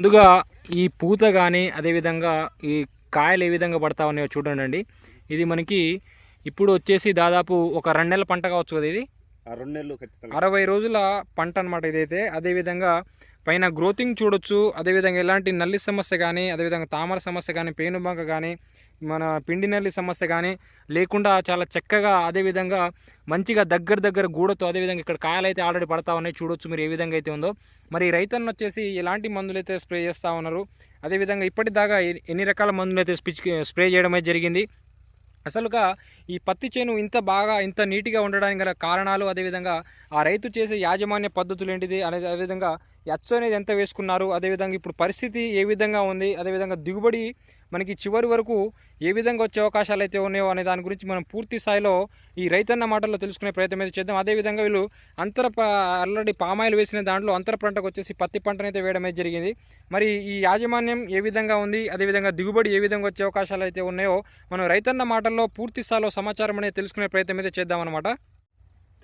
ముందుగా ఈ పూత కానీ అదేవిధంగా ఈ కాయలు ఏ విధంగా పడతా ఉన్నాయో చూడండి ఇది మనకి ఇప్పుడు వచ్చేసి దాదాపు ఒక రెండు నెలల పంట కావచ్చు కదా ఇది? రెండు నెలలు ఖచ్చితంగా. అరవై రోజుల పంట అనమాట ఇదైతే. అదేవిధంగా పైన గ్రోతింగ్ చూడొచ్చు. అదేవిధంగా ఎలాంటి నల్లి సమస్య కానీ అదేవిధంగా తామర సమస్య కానీ పేనుబంక కానీ మన పిండి నల్లి సమస్య కానీ లేకుండా చాలా చక్కగా అదేవిధంగా మంచిగా దగ్గర దగ్గర గూడతో అదేవిధంగా ఇక్కడ కాయలు అయితే ఆల్రెడీ పడతా ఉన్నాయి. చూడొచ్చు మీరు ఏ విధంగా అయితే ఉందో. మరి రైతన్న వచ్చేసి ఎలాంటి మందులు అయితే స్ప్రే చేస్తూ ఉన్నారు అదేవిధంగా ఇప్పటిదాకా ఎన్ని- ఎన్ని రకాల మందులు అయితే స్పిచ్ స్ప్రే చేయడం అయితే జరిగింది. అసలుగా ఈ పత్తి చేను ఇంత బాగా ఇంత నీట్గా ఉండడానికి గల కారణాలు అదేవిధంగా ఆ రైతు చేసే యాజమాన్య పద్ధతులు ఏంటిది అనేది అదేవిధంగా ఎచ్చ అనేది ఎంత వేసుకున్నారు? అదేవిధంగా ఇప్పుడు పరిస్థితి ఏ విధంగా ఉంది? అదేవిధంగా దిగుబడి మనకి చివరి వరకు ఏ విధంగా వచ్చే అవకాశాలు అయితే ఉన్నాయో అనే దాని గురించి మనం పూర్తి స్థాయిలో ఈ రైతన్న మాటల్లో తెలుసుకునే ప్రయత్నం అయితే చేద్దాం. అదేవిధంగా వీళ్ళు అంతర ఆల్రెడీ పామాయిల్ వేసిన దాంట్లో అంతర పంటకు వచ్చేసి పత్తి పంటనైతే వేయడం అయితే జరిగింది. మరి ఈ యాజమాన్యం ఏ విధంగా ఉంది? అదేవిధంగా దిగుబడి ఏ విధంగా వచ్చే అవకాశాలు అయితే ఉన్నాయో మనం రైతన్న మాటల్లో పూర్తి స్థాయిలో సమాచారం అనేది తెలుసుకునే ప్రయత్నం అయితే చేద్దామన్నమాట.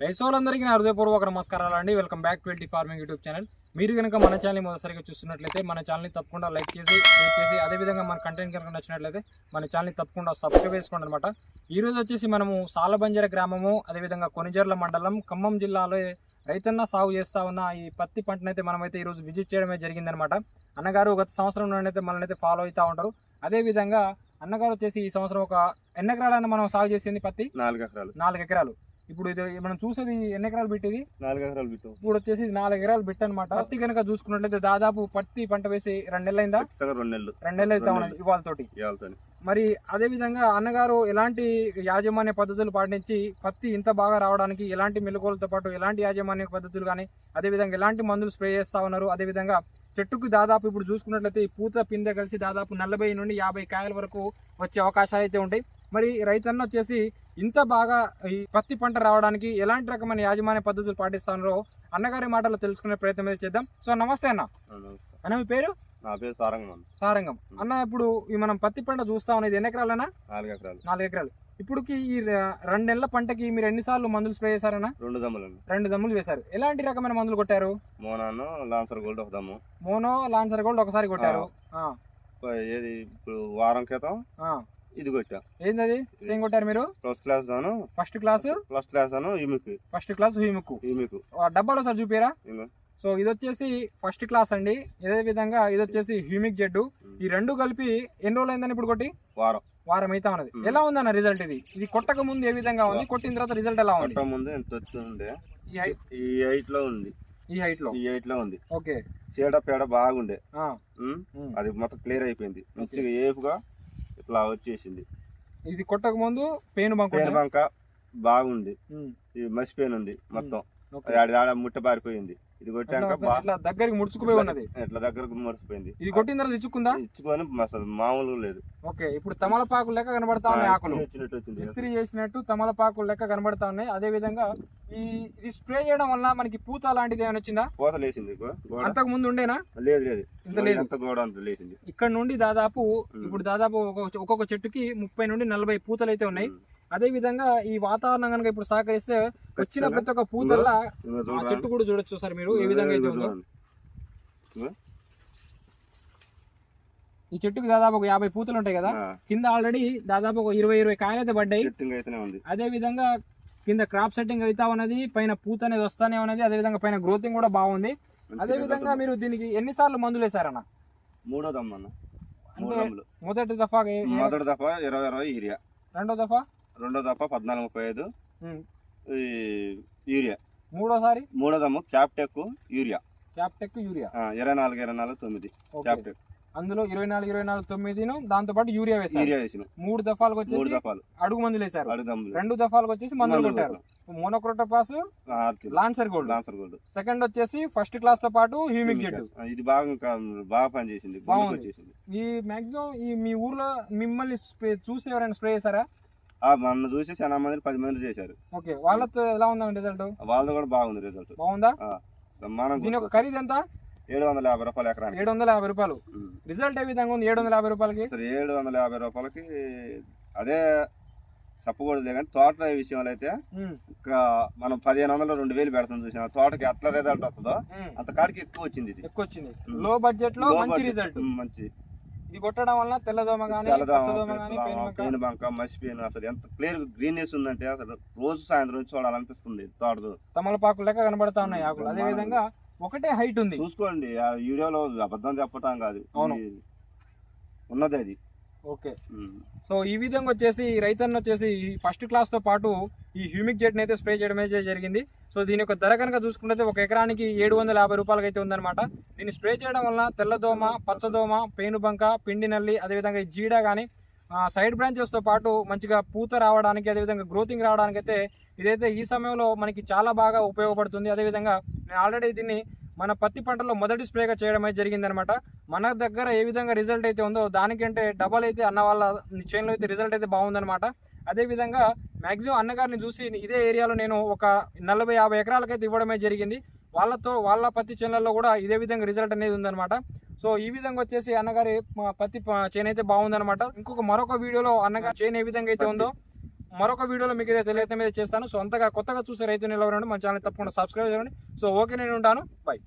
రైతులందరికీ నా హృదయపూర్వక నమస్కారాలు అండి. Welcome back twenty farming YouTube channel మీరు కనుక మన ఛానల్ మొదటిసారిగా చూస్తున్నట్లయితే మన ఛానల్ని తప్పకుండా లైక్ చేసి షేర్ చేసి అదేవిధంగా మన కంటెంట్ కనుక నచ్చినట్లయితే మన ఛానల్ని తప్పకుండా సబ్స్క్రైబ్ చేసుకోండి అనమాట ఈ రోజు వచ్చేసి మనము సాలబంజర గ్రామము అదేవిధంగా కొనిజర్ల మండలం ఖమ్మం జిల్లాలో రైతన్న సాగు చేస్తా ఉన్న ఈ పత్తి పంటనైతే మనమైతే ఈరోజు విజిట్ చేయడమే జరిగిందనమాట అన్నగారు గత సంవత్సరం నుండి అయితే మనల్ని అయితే ఫాలో అవుతూ ఉంటారు. అదేవిధంగా అన్నగారు వచ్చేసి ఈ సంవత్సరం ఒక ఎన్ని మనం సాగు చేసింది పత్తి? నాలుగు ఎకరాలు. నాలుగు ఎకరాలు. ఇప్పుడు ఇది మనం చూసేది ఎన్ని ఎకరాలు పెట్టేది? నాలుగు ఎకరాలు బిట్టు ఇప్పుడు వచ్చేసి ఇది నాలుగు ఎకరాలు బిట్ అనమాట పత్తి కనుక చూసుకున్నట్లయితే దాదాపు పత్తి పంట వేసి రెండు నెలలు అయిందా? రెండు నెలలు. రెండు నెలలు అయితే ఉన్నది ఇవాళ తోటి మరి అదే విధంగా అన్నగారు ఎలాంటి యాజమాన్య పద్ధతులు పాటించి పత్తి ఇంత బాగా రావడానికి ఎలాంటి మెలకువలతో పాటు ఎలాంటి యాజమాన్య పద్ధతులు కానీ అదేవిధంగా ఎలాంటి మందులు స్ప్రే చేస్తా ఉన్నారు? అదేవిధంగా చెట్టుకు దాదాపు ఇప్పుడు చూసుకున్నట్లయితే ఈ పూత పిందె కలిసి దాదాపు నలభై నుండి యాభై కాయల వరకు వచ్చే అవకాశాలు అయితే ఉంటాయి. మరి రైతన్న వచ్చేసి ఇంత బాగా ఈ పత్తి పంట రావడానికి ఎలాంటి రకమైన యాజమాన్య పద్ధతులు పాటిస్తారో అన్నగారి మాటలు తెలుసుకునే ప్రయత్నం అయితే చేద్దాం. సో నమస్తే అన్న. అన్న మీ పేరు? నా పేరు సారంగం సారంగం అన్న ఇప్పుడు ఈ మనం పత్తి పంట చూస్తా ఉన్నది ఎన్ని ఎకరాలన్నా నాలుగు ఎకరాలు. నాలుగు ఎకరాలు. ఇప్పుడుకి ఈ రెండు నెలల పంటకి మీరు ఎన్నిసార్లు మందులు స్ప్రే చేశారన్నా? రెండు దమ్ములు రెండు దమ్ములు వేశారు. ఎలాంటి రకమైన మందులు కొట్టారు? మోనాను లాన్సర్ గోల్డ్ ఒక దమ్ము. మోనో లాన్సర్ గోల్డ్ ఒకసారి కొట్టారు. ఏది ఇప్పుడు వారం క్రితం. ఇది కొట్టా ఏందది? ఏం కొట్టారు మీరు? ఫస్ట్ క్లాస్ దాను. ఫస్ట్ క్లాస్ ఫస్ట్ క్లాస్ దాను ఇమికి ఫస్ట్ క్లాస్ హీముక్కు ఇమికు ఆ డబ్బాలో సార్ చూపిరా. సో ఇది వచ్చేసి ఫస్ట్ క్లాస్ అండి. ఇదే విధంగా ఇది వచ్చేసి హ్యూమిక్ జెడ్ ఈ రెండు కలిపి ఎన్ని రోజులు అయిందని ఇప్పుడు కొట్టి? వారం. వారం అయితే ఉన్నది. మ్. ఎలా ఉందన్న రిజల్ట్ ఇది? ఇది కొట్టక ముందు ఏ విధంగా ఉంది? కొట్టిన తర్వాత రిజల్ట్ ఎలా ఉంది? ముందు ఎంత వచ్చి ఉండే? ఈ హైట్ ఈ హైట్లో ఉంది. ఈ హైట్లో? ఈ హైట్లో ఉంది. ఓకే. చీడ పేడ బాగుండే. ఉమ్. అది మొత్తం క్లియర్ అయిపోయింది. మంచిగా ఏపుగా ఇట్లా వచ్చేసింది. ఇది కొట్టక ముందు పేను బంక్ ఉందా? బంక బాగుంది. మసిపోయిన ఉంది మొత్తం. ఆడ ముట్ట పారిపోయింది. ఇది కొట్టాక ఇట్లా- దగ్గరికి ముడుచుకుపోయి ఉన్నది? ఇట్లా దగ్గరకు మర్చిపోయింది ఇది కొట్టిన తర్వాత ఇచ్చుకుందా? ఇచ్చుకొని అసలు మామూలుగా లేదు. ఓకే ఇప్పుడు తమలపాకు లెక్క కనబడతా ఉన్నాయి ఆకులు. ఇస్త్రీ చేసినట్టు తమలపాకు లెక్క కనబడతా ఉన్నాయి. అదే విధంగా ఈ ఇది స్ప్రే చేయడం వల్ల మనకి పూత లాంటిది ఏమైనా వచ్చిందా? పోత లేచింది అంతకు ముందు ఉండేనా? లేదు లేదు. ఇంత లేదు. అంత గోడ అంత లేచింది. ఇక్కడ నుండి దాదాపు ఇప్పుడు దాదాపు ఒక్కొక్క చెట్టుకి ముప్పై నుండి నలభై పూతలు అయితే ఉన్నాయి. అదే విధంగా ఈ వాతావరణం కనుక ఇప్పుడు సహకరిస్తే వచ్చిన. ప్రతి ఒక్క పూతల్లా. చెట్టు కూడా చూడొచ్చు సార్ మీరు ఏ విధంగా అయితే ఉందో. ఈ చెట్టుకి దాదాపు ఒక యాభై పూతలు ఉంటాయి కదా కింద ఆల్రెడీ దాదాపు ఒక ఇరవై ఇరవై కాయలు అయితే పడ్డాయి. అదే విధంగా కింద క్రాప్ సెట్టింగ్ అవుతా ఉన్నది పైన పూత అనేది వస్తానే ఉన్నది అదే విధంగా పైన గ్రోతింగ్ కూడా బాగుంది. అదే విధంగా మీరు దీనికి ఎన్నిసార్లు మందులు వేశారన్న? ఉంది. మూడో దమ్ములు. మొదటి దఫా మొదటి దఫా ఇరవై ఇరవై యూరియా. రెండో దఫా? రెండో దఫా పద్నాలుగు ముప్పై ఐదు. యూరియా. మూడోసారి? మూడో దమ్ము క్యాప్టెక్ యూరియా. క్యాప్టెక్ యూరియా? ఇరవై నాలుగు ఇరవై నాలుగు తొమ్మిది. క్యాప్టెక్ అందులో ఇరవై నాలుగు ఇరవై నాలుగు తొమ్మిదిను దాంతో పాటు యూరియా వేశారు. యూరియా వేసిన. మూడు దఫాలకు మూడు వచ్చేసి దఫాలు. అడుగు మందులు వేశారు. అడుగు దమ్ములు. రెండు దఫాలకు వచ్చేసి మందులు కొట్టారు. Monocrotophos. Lancer Gold. Lancer Gold. Second వచ్చేసి ఫస్ట్ క్లాస్తో పాటు హ్యూమిక్ ఆ, ఇది బాగా బాగా పనిచేసింది. గుండెకి బాగుంది. వచ్చేసింది ఈ మాక్సిమం ఈ మీ ఊర్లో మిమ్మల్ని స్ప్రే- చూసి ఎవరైనా స్ప్రే చేశారా? ఆ, మొన్న చూసి చాలా మంది పది మంది చేశారు. ఓకే వాళ్ళతో ఎలా ఉందండి రిజల్ట్ వాళ్ళది కూడా బాగుంది రిజల్ట్ బాగుందా? బ్రహ్మాండంగా దీని యొక్క ఖరీదు ఎంత? ఏడు వందల యాభై రూపాయలు ఎకరానికి. ఏడు వందల యాభై రూపాయలు. రిజల్ట్ ఏ విధంగా ఉంది ఏడు వందల యాభై రూపాయలకి? అసలు ఏడు వందల యాభై రూపాయలకి అదే చెప్పకూడదులే కానీ తోట విషయంలో అయితే ఇంకా మనం పదిహేను వందలు రెండు వేలు పెడతాం చూసిన తోటకి ఎట్లా రిజల్ట్ వస్తుందో. అంత కాడికి ఎక్కువ వచ్చింది ఇది. ఎక్కువ వచ్చింది. లో బడ్జెట్లో మంచి. రిజల్ట్ మంచి. ఇది కొట్టడం వల్ల తెల్లదోమ గానీ పచ్చదోమ గానీ పేను బంక పెయిన్ బంక మసి పెయిన్ అసలు ఎంత క్లియర్ గ్రీన్నెస్ ఉందంటే అసలు రోజు సాయంత్రం చూడాలనిపిస్తుంది తోటదు తమలపాకు లెక్క కనబడతా ఉన్నాయి ఆకులు. అదే విధంగా ఒకటే హైట్ ఉంది. చూసుకోండి ఆ వీడియోలో అబద్ధం చెప్పటం కాదు. ఉన్నది అది. ఓకే. సో ఈ విధంగా వచ్చేసి రైతన్న వచ్చేసి ఫస్ట్ క్లాస్తో పాటు ఈ హ్యూమిక్ జెట్ అయితే స్ప్రే చేయడం అయితే జరిగింది. సో దీని యొక్క ధర కనుక చూసుకుంటే ఒక ఎకరానికి ఏడు వందల యాభై రూపాయలకి అయితే ఉందన్నమాట. దీన్ని స్ప్రే చేయడం వల్ల తెల్లదోమ పచ్చదోమ పేనుబంక పిండి నల్లి అదేవిధంగా ఈ జీడ కానీ సైడ్ బ్రాంచెస్తో పాటు మంచిగా పూత రావడానికి అదేవిధంగా గ్రోతింగ్ రావడానికి అయితే ఇదైతే ఈ సమయంలో మనకి చాలా బాగా ఉపయోగపడుతుంది. అదేవిధంగా నేను ఆల్రెడీ దీన్ని మన పత్తి పంటలో మొదటి స్ప్రేగా చేయడం అయితే జరిగిందనమాట. మన దగ్గర ఏ విధంగా రిజల్ట్ అయితే ఉందో దానికంటే డబల్ అయితే అన్న వాళ్ళ చేనులో అయితే రిజల్ట్ అయితే బాగుందనమాట. అదేవిధంగా మ్యాక్సిమం అన్నగారిని చూసి ఇదే ఏరియాలో నేను ఒక నలభై యాభై ఎకరాలకైతే ఇవ్వడమే జరిగింది. వాళ్ళతో వాళ్ళ పత్తి చేనులలో కూడా ఇదే విధంగా రిజల్ట్ అనేది ఉందనమాట. సో ఈ విధంగా వచ్చేసి అన్నగారి పత్తి ప- చేను అయితే బాగుందనమాట. ఇంకొక మరొక వీడియోలో అన్నగారి చేను ఏ విధంగా అయితే ఉందో మరొక వీడియోలో మీకు అయితే తెలియతే మీద చేస్తాను. సో కొత్తగా చూసే రైతు నిలవరండి మన ఛానల్ తప్పకుండా సబ్స్క్రైబ్ చేయండి. సో ఓకే నేను ఉంటాను. బై